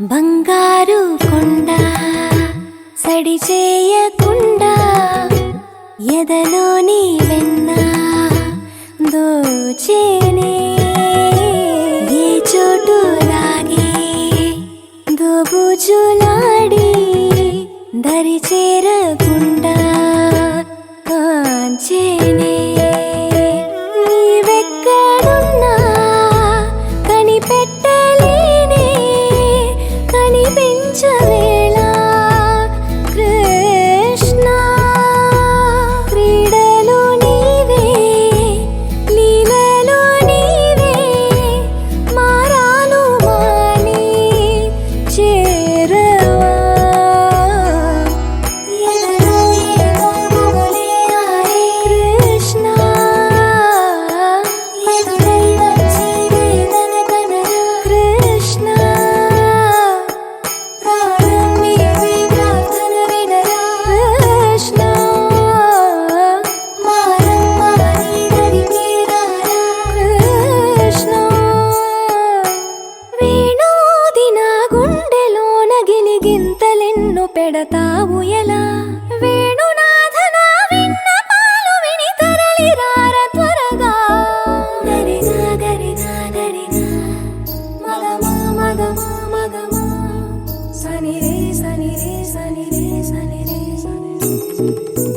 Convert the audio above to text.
బంగారు కొండ సడి చేయకుండా ఎదలోని వెన్న దోచేనే. ఏ చోటు లాగే దోబుజులాడి దరి చేరకుండా కాంచేనే. നെഞ്ചമേ తావు ఎలా? వేణునాథ నా విన్నపాలు విని తరలి త్వరగా. గరిగా మగమా మగమా మగమా సని రే సని రే సని రే సని రే సని రే.